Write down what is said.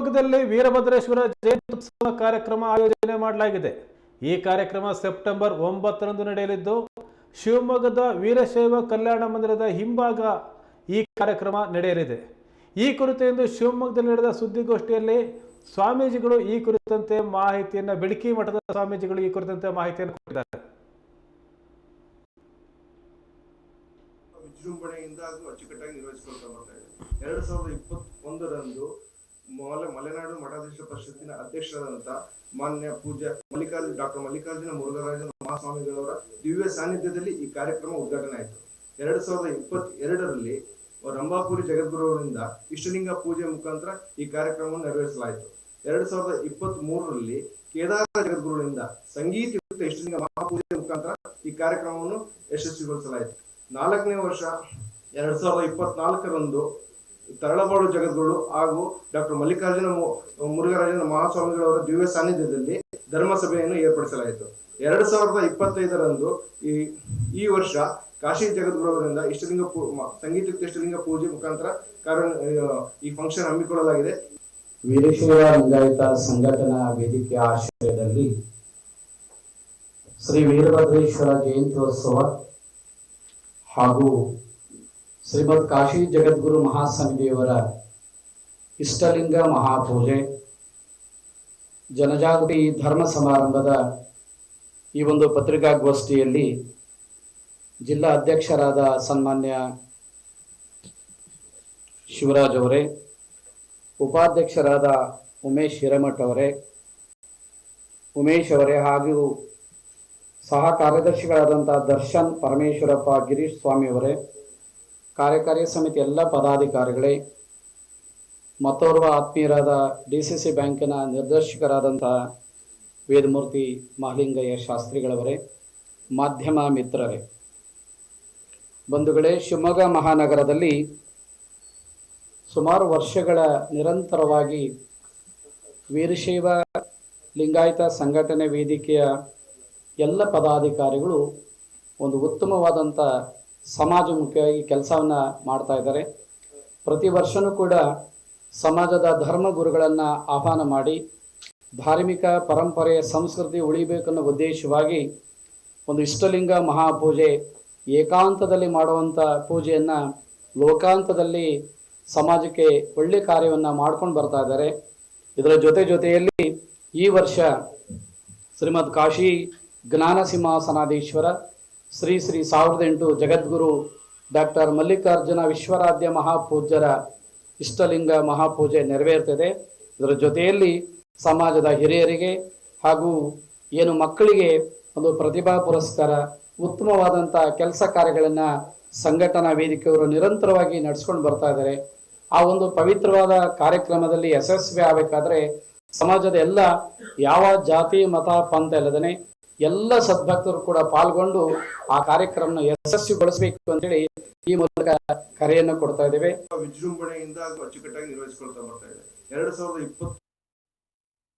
ಶಿವಮೊಗ್ಗದಲ್ಲಿ ವೀರಭದ್ರೇಶ್ವರ ಜಯಂತ್ಯುತ್ಸವ ಕಾರ್ಯಕ್ರಮ ಆಯೋಜನೆ ಮಾಡಲಾಗಿದೆ. ಈ ಕಾರ್ಯಕ್ರಮ ಸೆಪ್ಟೆಂಬರ್ ಒಂಬತ್ತರಂದು ನಡೆಯಲಿದ್ದು, ಶಿವಮೊಗ್ಗದ ವೀರಶೈವ ಕಲ್ಯಾಣ ಮಂದಿರದ ಹಿಂಭಾಗ ಈ ಕಾರ್ಯಕ್ರಮ ನಡೆಯಲಿದೆ. ಈ ಕುರಿತು ಇಂದು ಶಿವಮೊಗ್ಗದಲ್ಲಿ ನಡೆದ ಸುದ್ದಿಗೋಷ್ಠಿಯಲ್ಲಿ ಸ್ವಾಮೀಜಿಗಳು ಈ ಕುರಿತಂತೆ ಮಾಹಿತಿಯನ್ನು ಬೆಳಕಿ ಮಠದ ಸ್ವಾಮೀಜಿಗಳು ಈ ಕುರಿತಂತೆ ಮಾಹಿತಿಯನ್ನು ಕೊಟ್ಟಿದ್ದಾರೆ. ವಿಜೃಂಭಣೆಯಿಂದ ಅಚ್ಚುಕಟ್ಟಾಗಿ ನಿರ್ವಹಿಸಿಕೊಳ್ತಾ ಬರ್ತಾ ಇದೆ. ಎರಡ್ ಸಾವಿರದ ಇಪ್ಪತ್ತೊಂದರಂದು ಮಲೆ ಮಲೆನಾಡು ಮಠಾಧೀಶ ಪರಿಷತ್ತಿನ ಅಧ್ಯಕ್ಷರಾದಂತ ಮಾನ್ಯ ಪೂಜ್ಯ ಮಲ್ಲಿಕಾರ್ಜುನ, ಡಾಕ್ಟರ್ ಮಲ್ಲಿಕಾರ್ಜುನ ಮುರುಘರಾಜನ ಮಹಾಸ್ವಾಮಿಗಳವರ ದಿವ್ಯ ಸಾನ್ನಿಧ್ಯದಲ್ಲಿ ಈ ಕಾರ್ಯಕ್ರಮ ಉದ್ಘಾಟನೆ ಆಯಿತು. ಎರಡ್ ಸಾವಿರದ ಇಪ್ಪತ್ತ್ ಎರಡರಲ್ಲಿ ರಂಭಾಪುರಿ ಜಗದ್ಗುರುವರಿಂದ ಇಷ್ಟಲಿಂಗ ಪೂಜೆ ಮುಖಾಂತರ ಈ ಕಾರ್ಯಕ್ರಮವನ್ನು ನೆರವೇರಿಸಲಾಯಿತು. ಎರಡ್ ಸಾವಿರದ ಇಪ್ಪತ್ತ್ ಮೂರರಲ್ಲಿ ಕೇದಾರ ಜಗದ್ಗುರುಗಳಿಂದ ಸಂಗೀತಯುಕ್ತ ಇಷ್ಟಲಿಂಗ ಮಹಾಪೂಜೆ ಮುಖಾಂತರ ಈ ಕಾರ್ಯಕ್ರಮವನ್ನು ಯಶಸ್ವಿಗೊಳಿಸಲಾಯಿತು. ನಾಲ್ಕನೇ ವರ್ಷ ಎರಡ್ ಸಾವಿರದ ಇಪ್ಪತ್ನಾಲ್ಕರಂದು ತರಳಬಾಡು ಜಗದ್ಗುರು ಹಾಗೂ ಡಾಕ್ಟರ್ ಮಲ್ಲಿಕಾರ್ಜುನ ಮುರುಘರಾಜನ ಮಹಾಸ್ವಾಮಿಗಳವರ ದಿವ್ಯ ಸಾನ್ನಿಧ್ಯದಲ್ಲಿ ಧರ್ಮಸಭೆಯನ್ನು ಏರ್ಪಡಿಸಲಾಯಿತು. ಎರಡು ಸಾವಿರದ ಇಪ್ಪತ್ತೈದರಂದು ಈ ಈ ವರ್ಷ ಕಾಶಿ ಜಗದ್ಗುರುವರಿಂದ ಇಷ್ಟಲಿಂಗ ಪೂ ಸಂಗೀತಕ್ಕೆ ಇಷ್ಟಲಿಂಗ ಪೂಜೆ ಮುಖಾಂತರ ಕಾರಣ ಈ ಫಂಕ್ಷನ್ ಹಮ್ಮಿಕೊಳ್ಳಲಾಗಿದೆ. ವೀರೇಶ್ವರ ಲಿಂಗಾಯತ ಸಂಘಟನಾ ವೇದಿಕೆ ಆಶ್ರಯದಲ್ಲಿ ಶ್ರೀ ವೀರಭದ್ರೇಶ್ವರ ಜಯಂತ್ಯೋತ್ಸವ ಹಾಗೂ ಶ್ರೀಮದ್ ಕಾಶಿ ಜಗದ್ಗುರು ಮಹಾಸಮಿತಿಯವರ ಇಷ್ಟಲಿಂಗ ಮಹಾಪೂಜೆ. ಜನಜಾಗೃತಿ ಧರ್ಮ ಸಮಾರಂಭದ ಈ ಒಂದು ಪತ್ರಿಕಾಗೋಷ್ಠಿಯಲ್ಲಿ ಜಿಲ್ಲಾ ಅಧ್ಯಕ್ಷರಾದ ಸನ್ಮಾನ್ಯ ಶಿವರಾಜ್ ಅವರೇ, ಉಪಾಧ್ಯಕ್ಷರಾದ ಉಮೇಶ್ ಹಿರೇಮಠ್ ಅವರೇ, ಉಮೇಶ್ ಅವರೇ ಹಾಗೂ ಸಹ ಕಾರ್ಯದರ್ಶಿಗಳಾದಂಥ ದರ್ಶನ್ ಪರಮೇಶ್ವರಪ್ಪ ಗಿರೀಶ್ ಸ್ವಾಮಿ ಅವರೇ ಕಾರ್ಯಕಾರಿ ಸಮಿತಿ ಎಲ್ಲ ಪದಾಧಿಕಾರಿಗಳೇ, ಮತ್ತೋರ್ವ ಆತ್ಮೀಯರಾದ ಡಿ ಸಿ ಸಿ ಬ್ಯಾಂಕಿನ ನಿರ್ದೇಶಕರಾದಂತಹ ವೇದಮೂರ್ತಿ ಮಹಲಿಂಗಯ್ಯ ಶಾಸ್ತ್ರಿಗಳವರೇ, ಮಾಧ್ಯಮ ಮಿತ್ರರೇ. ಬಂಧುಗಳೇ, ಶಿವಮೊಗ್ಗ ಮಹಾನಗರದಲ್ಲಿ ಸುಮಾರು ವರ್ಷಗಳ ನಿರಂತರವಾಗಿ ವೀರಶೈವ ಲಿಂಗಾಯತ ಸಂಘಟನೆ ವೇದಿಕೆಯ ಎಲ್ಲ ಪದಾಧಿಕಾರಿಗಳು ಒಂದು ಉತ್ತಮವಾದಂಥ ಸಮಾಜಮುಖಿಯಾಗಿ ಕೆಲಸವನ್ನು ಮಾಡ್ತಾ ಇದ್ದಾರೆ. ಪ್ರತಿ ವರ್ಷವೂ ಕೂಡ ಸಮಾಜದ ಧರ್ಮ ಗುರುಗಳನ್ನು ಆಹ್ವಾನ ಮಾಡಿ, ಧಾರ್ಮಿಕ ಪರಂಪರೆ ಸಂಸ್ಕೃತಿ ಉಳಿಬೇಕನ್ನೋ ಉದ್ದೇಶವಾಗಿ ಒಂದು ಇಷ್ಟಲಿಂಗ ಮಹಾಪೂಜೆ, ಏಕಾಂತದಲ್ಲಿ ಮಾಡುವಂಥ ಪೂಜೆಯನ್ನು ಲೋಕಾಂತದಲ್ಲಿ ಸಮಾಜಕ್ಕೆ ಒಳ್ಳೆ ಕಾರ್ಯವನ್ನು ಮಾಡ್ಕೊಂಡು ಬರ್ತಾ ಇದ್ದಾರೆ. ಇದರ ಜೊತೆ ಜೊತೆಯಲ್ಲಿ ಈ ವರ್ಷ ಶ್ರೀಮದ್ ಕಾಶಿ ಜ್ಞಾನ ಸಿಂಹಾಸನಾಧೀಶ್ವರ ಶ್ರೀ ಶ್ರೀ ಸಾವಿರದ ಎಂಟು ಜಗದ್ಗುರು ಡಾಕ್ಟರ್ ಮಲ್ಲಿಕಾರ್ಜುನ ವಿಶ್ವರಾಧ್ಯ ಮಹಾಪೂಜ್ಯರ ಇಷ್ಟಲಿಂಗ ಮಹಾಪೂಜೆ ನೆರವೇರ್ತದೆ. ಇದರ ಜೊತೆಯಲ್ಲಿ ಸಮಾಜದ ಹಿರಿಯರಿಗೆ ಹಾಗೂ ಏನು ಮಕ್ಕಳಿಗೆ ಒಂದು ಪ್ರತಿಭಾ ಪುರಸ್ಕಾರ ಉತ್ತಮವಾದಂಥ ಕೆಲಸ ಕಾರ್ಯಗಳನ್ನು ಸಂಘಟನಾ ವೇದಿಕೆಯವರು ನಿರಂತರವಾಗಿ ನಡೆಸ್ಕೊಂಡು ಬರ್ತಾ ಇದ್ದಾರೆ. ಆ ಒಂದು ಪವಿತ್ರವಾದ ಕಾರ್ಯಕ್ರಮದಲ್ಲಿ ಯಶಸ್ವಿ ಆಗಬೇಕಾದ್ರೆ ಸಮಾಜದ ಎಲ್ಲ ಯಾವ ಜಾತಿ, ಮತ, ಪಂಥ ಇಲ್ಲದೇ ಎಲ್ಲ ಸದ್ಭಕ್ತರು ಕೂಡ ಪಾಲ್ಗೊಂಡು ಆ ಕಾರ್ಯಕ್ರಮನ ಯಶಸ್ವಿಗೊಳಿಸಬೇಕು ಅಂತೇಳಿ ಈ ಮೂಲಕ ಕರೆಯನ್ನು ಕೊಡ್ತಾ ಇದ್ದೇವೆ. ವಿಜೃಂಭಣೆಯಿಂದ ಅಚ್ಚುಕಟ್ಟಾಗಿ ನಿರ್ವಹಿಸಿಕೊಳ್ತಾ ಬರ್ತಾ ಇದೆ. ಎರಡ್ ಸಾವಿರದ ಇಪ್ಪತ್ತ್